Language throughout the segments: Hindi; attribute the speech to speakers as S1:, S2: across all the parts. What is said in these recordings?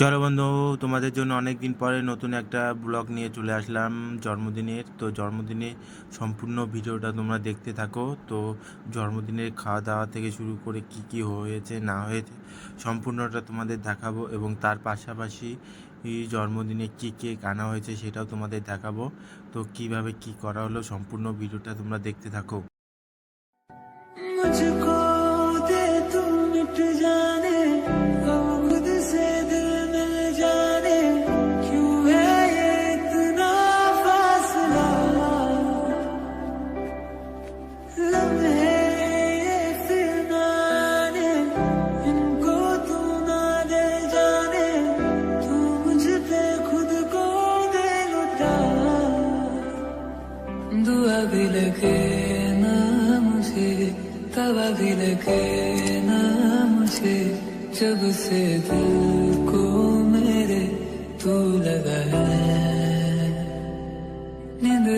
S1: চলো বন্ধু, তোমাদের জন্য অনেক দিন পরে নতুন একটা ব্লগ নিয়ে চলে আসলাম জন্মদিনের। তো জন্মদিনে সম্পূর্ণ ভিডিওটা তোমরা দেখতে থাকো। তো জন্মদিনের খাওয়া দাওয়া থেকে শুরু করে কি কি হয়েছে, না হয়েছে, সম্পূর্ণটা তোমাদের দেখাবো এবং তার পাশাপাশি জন্মদিনে কী কেক আনা হয়েছে সেটাও তোমাদের দেখাবো। তো কীভাবে কি করা হলো সম্পূর্ণ ভিডিওটা তোমরা দেখতে থাকো।
S2: लगे ना मुझे तवा भी लगे मुझे जब से दिल को मेरे तू लगा है।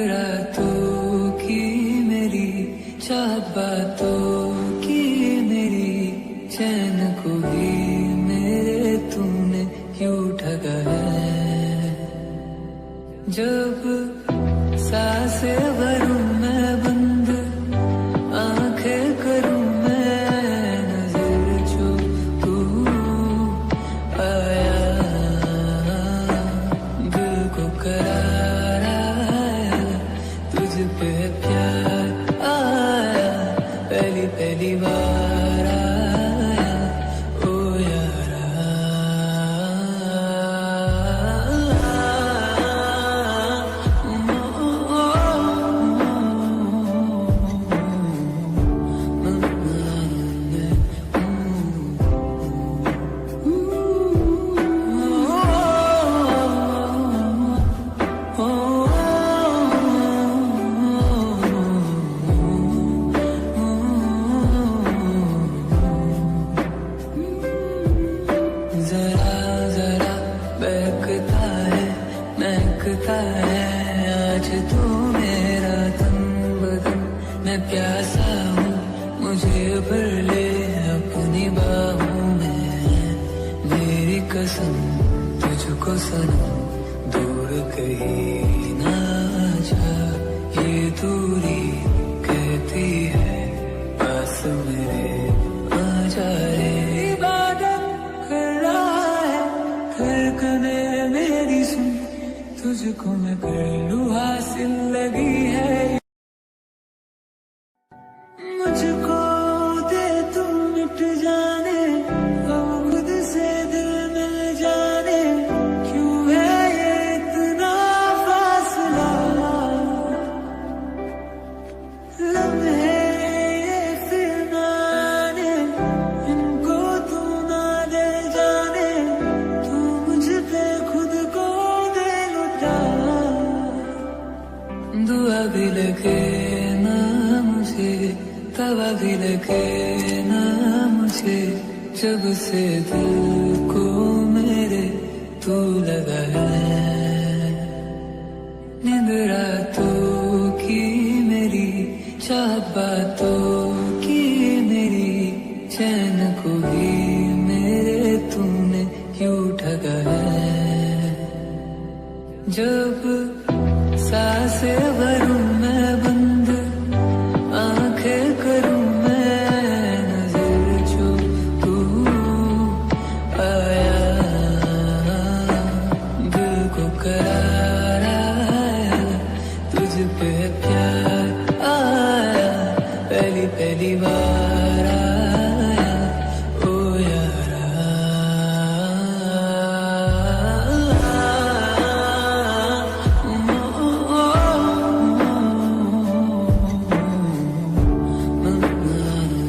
S2: रातों की मेरी चाहत बातों की मेरी, चैन को भी मेरे तूने क्यों ठगा जब pedivar. महकता है। आज तू मेरा तन बदन मैं प्यासा हूँ। मुझे भर ले अपनी बाहों में। मेरी कसम तुझको सनम। दूर कहीं ना जा। ये दूरी कहती है, पास मेरे आ जा कर रहा है धड़कने मेरी सुन। तुझको मैं कर लू हासिल लगी है दुआ भी लगे ना मुझे तवा भी लगे ना मुझे जब से दिल को मेरे तू लगा है नींद रातों की मेरी चाहत बातों की मेरी, चैन को भी मेरे तूने क्यों ठगा है जब सांसे भरूं मैं बंद आंखें करूं मैं नजर जो तू आया दिल को करारा है तुझ पे प्यार आया पहली पहली बार आया